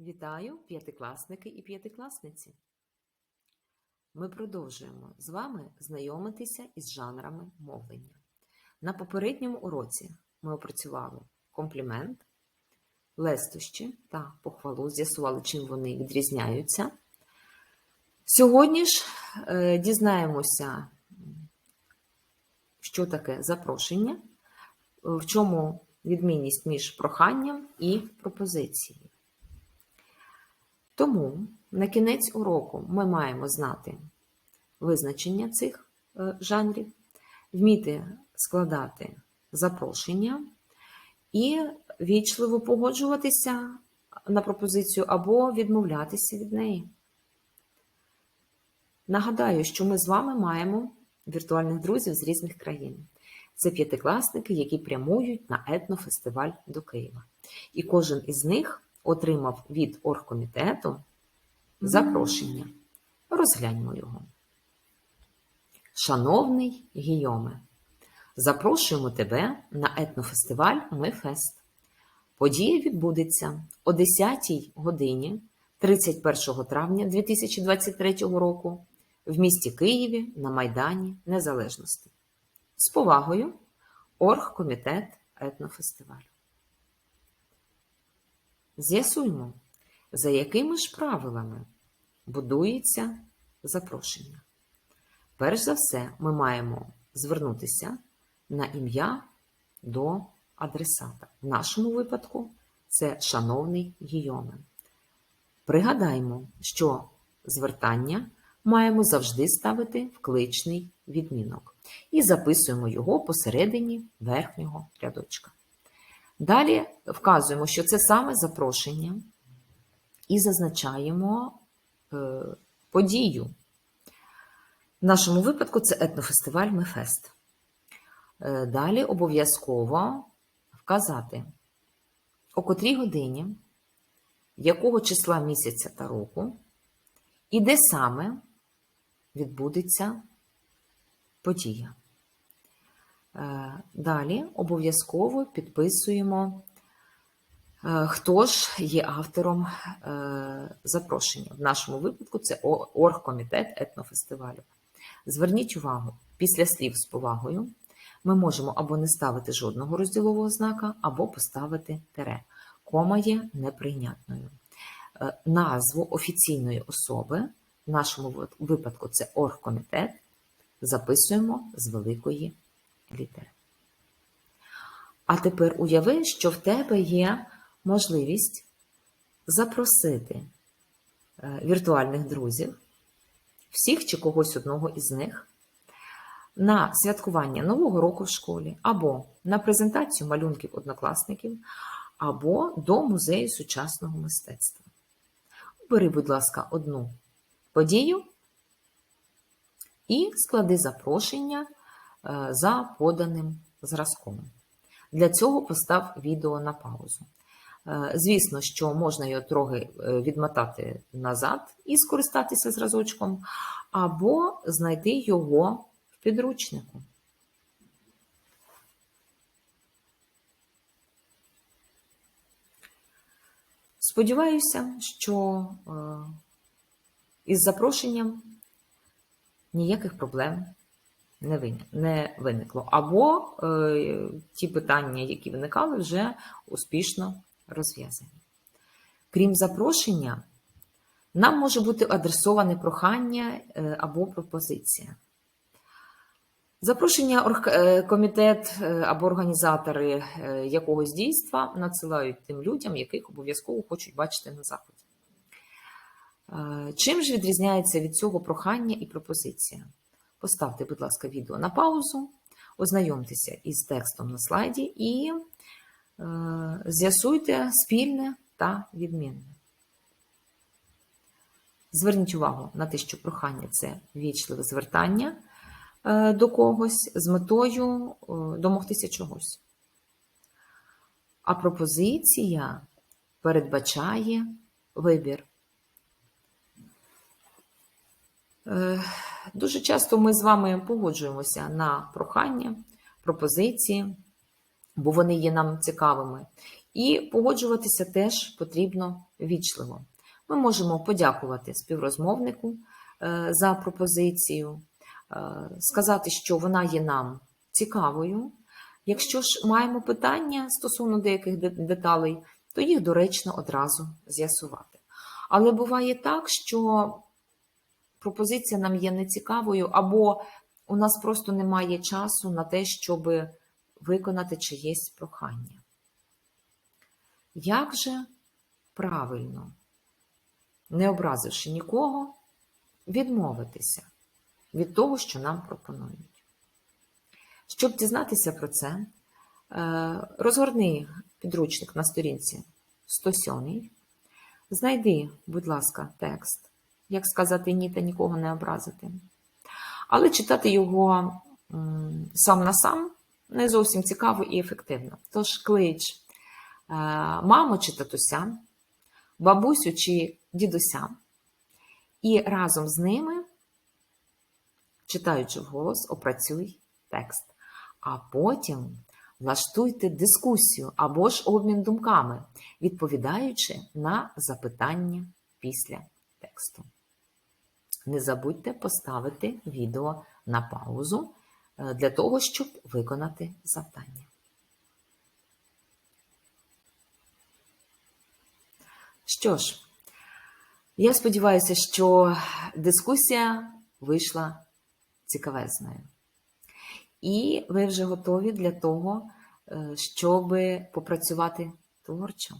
Вітаю, п'ятикласники і п'ятикласниці! Ми продовжуємо з вами знайомитися із жанрами мовлення. На попередньому уроці ми опрацювали комплімент, лестощі та похвалу, з'ясували, чим вони відрізняються. Сьогодні ж е, дізнаємося, що таке запрошення, в чому відмінність між проханням і пропозицією. Тому на кінець уроку ми маємо знати визначення цих е, жанрів, вміти складати запрошення і вічливо погоджуватися на пропозицію або відмовлятися від неї. Нагадаю, що ми з вами маємо віртуальних друзів з різних країн. Це п'ятикласники, які прямують на етнофестиваль до Києва. І кожен із них отримав від оргкомітету запрошення. Розгляньмо його. Шановний Гійоме, запрошуємо тебе на етнофестиваль Мефест. Подія відбудеться о 10 годині 31 травня 2023 року в місті Києві на Майдані Незалежності. З повагою, Оргкомітет етнофестивалю. З'ясуймо, за якими ж правилами будується запрошення. Перш за все, ми маємо звернутися на ім'я до адресата. В нашому випадку це шановний Гійоме. Пригадаймо, що звертання маємо завжди ставити в кличний відмінок і записуємо його посередині верхнього рядочка. Далі вказуємо, що це саме запрошення, і зазначаємо е, подію. В нашому випадку це етнофестиваль Мефест. Е, далі обов'язково вказати, о котрій годині, якого числа місяця та року, і де саме відбудеться подія. Е, Далі обов'язково підписуємо, е, хто ж є автором е, запрошення. В нашому випадку це оргкомітет етнофестивалю. Зверніть увагу, після слів з повагою ми можемо або не ставити жодного розділового знака, або поставити тере. Кома є неприйнятною. Назву офіційної особи, в нашому випадку це оргкомітет, записуємо з великої літери. А тепер уяви, що в тебе є можливість запросити е, віртуальних друзів, всіх чи когось одного із них, на святкування Нового року в школі, або на презентацію малюнків однокласників, або до музею сучасного мистецтва. Бери, будь ласка, одну подію і склади запрошення Е, за поданим зразком. Для цього постав відео на паузу. Е, звісно, що можна його трохи е, відмотати назад і скористатися зразочком, або знайти його в підручнику. Сподіваюся, що із запрошенням ніяких проблем не виникло. Або е, ті питання, які виникали, вже успішно розв'язані. Крім запрошення, нам може бути адресоване прохання е, або пропозиція. Запрошення е, комітет е, або організатори якогось дійства надсилають тим людям, яких обов'язково хочуть бачити на заході. Чим ж відрізняється від цього прохання і пропозиція? Поставте, будь ласка, відео на паузу, ознайомтеся із текстом на слайді і е, з'ясуйте спільне та відмінне. Зверніть увагу на те, що прохання це вічливе звертання е, до когось з метою е, домогтися чогось. А пропозиція передбачає вибір. Е, Дуже часто ми з вами погоджуємося на прохання, пропозиції, бо вони є нам цікавими. І погоджуватися теж потрібно вічливо. Ми можемо подякувати співрозмовнику е, за пропозицію, е, сказати, що вона є нам цікавою. Якщо ж маємо питання стосовно деяких деталей, то їх доречно одразу з'ясувати. Але буває так, що пропозиція нам є нецікавою, або у нас просто немає часу на те, щоб виконати чиєсь прохання. Як же правильно, не образивши нікого, відмовитися від того, що нам пропонують? Щоб дізнатися про це, е, розгорни підручник на сторінці 107. Знайди, будь ласка, текст, як сказати ні та нікого не образити. Але читати його сам на сам не зовсім цікаво і ефективно. Тож клич е, маму чи татуся, бабусю чи дідуся, і разом з ними, читаючи вголос, опрацюй текст. А потім влаштуйте дискусію або ж обмін думками, відповідаючи на запитання після тексту. Не забудьте поставити відео на паузу е, для того, щоб виконати завдання. Що ж, я сподіваюся, що дискусія вийшла цікавезною. І ви вже готові для того, е, щоб попрацювати творчо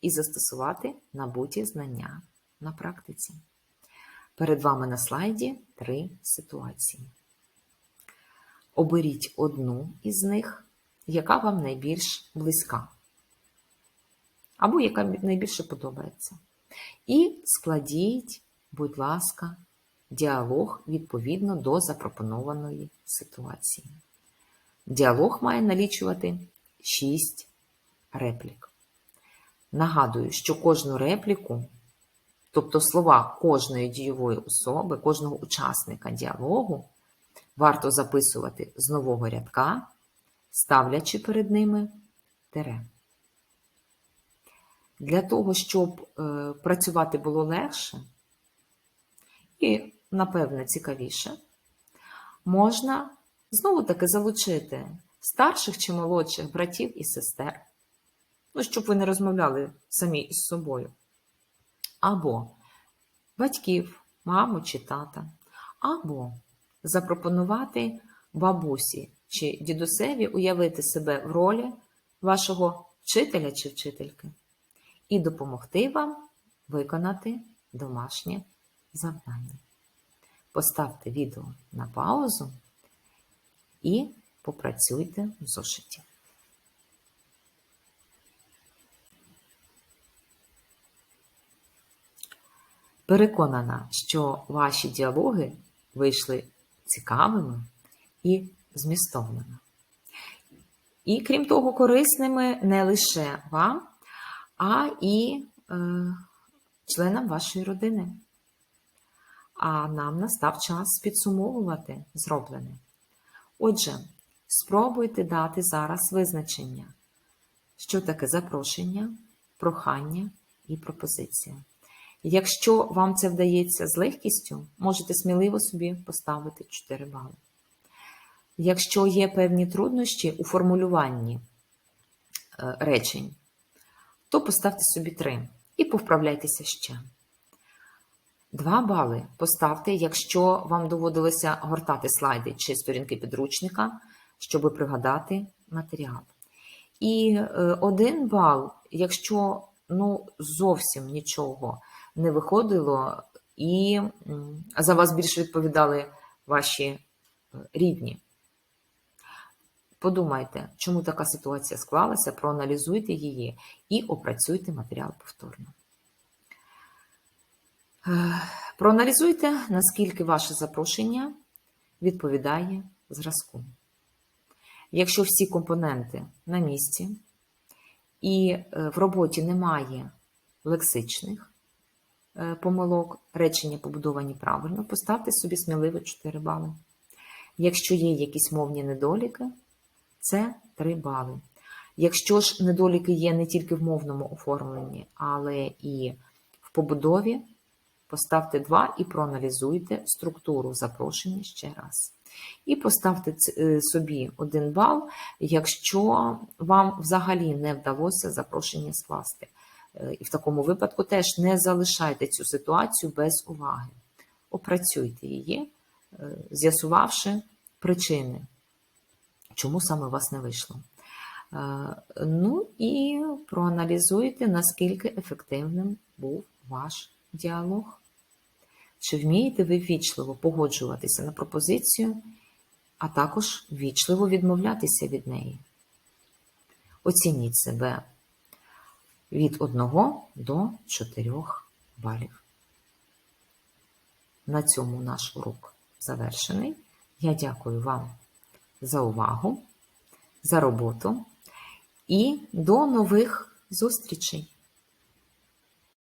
і застосувати набуті знання на практиці. Перед вами на слайді три ситуації. Оберіть одну із них, яка вам найбільш близька, або яка найбільше подобається. І складіть, будь ласка, діалог відповідно до запропонованої ситуації. Діалог має налічувати 6 реплік. Нагадую, що кожну репліку, тобто слова кожної дієвої особи, кожного учасника діалогу, варто записувати з нового рядка, ставлячи перед ними тире. Для того, щоб е, працювати було легше і, напевне, цікавіше, можна знову таки залучити старших чи молодших братів і сестер, ну, щоб ви не розмовляли самі із собою, або батьків, маму чи тата, або запропонувати бабусі чи дідусеві уявити себе в ролі вашого вчителя чи вчительки і допомогти вам виконати домашнє завдання. Поставте відео на паузу і попрацюйте в зошиті. Переконана, що ваші діалоги вийшли цікавими і змістовними. І, крім того, корисними не лише вам, а і е, членам вашої родини. А нам настав час підсумовувати зроблене. Отже, спробуйте дати зараз визначення, що таке запрошення, прохання і пропозиція. Якщо вам це вдається з легкістю, можете сміливо собі поставити 4 бали. Якщо є певні труднощі у формулюванні е, речень, то поставте собі 3 і повправляйтеся ще. 2 бали поставте, якщо вам доводилося гортати слайди чи сторінки підручника, щоб пригадати матеріал. І 1 бал, якщо ну, зовсім нічого не виходило, і за вас більше відповідали ваші рідні. Подумайте, чому така ситуація склалася, проаналізуйте її і опрацюйте матеріал повторно. Проаналізуйте, наскільки ваше запрошення відповідає зразку. Якщо всі компоненти на місці і в роботі немає лексичних помилок, речення побудовані правильно, поставте собі сміливо 4 бали. Якщо є якісь мовні недоліки, це 3 бали. Якщо ж недоліки є не тільки в мовному оформленні, але і в побудові, поставте 2 і проаналізуйте структуру запрошення ще раз. І поставте е, собі один бал, якщо вам взагалі не вдалося запрошення скласти. Е, І в такому випадку теж не залишайте цю ситуацію без уваги. Опрацюйте її, е, з'ясувавши причини, чому саме у вас не вийшло. Е, Ну і проаналізуйте, наскільки ефективним був ваш діалог. Чи вмієте ви ввічливо погоджуватися на пропозицію, а також ввічливо відмовлятися від неї. Оцініть себе від 1 до 4 балів. На цьому наш урок завершений. Я дякую вам за увагу, за роботу і до нових зустрічей!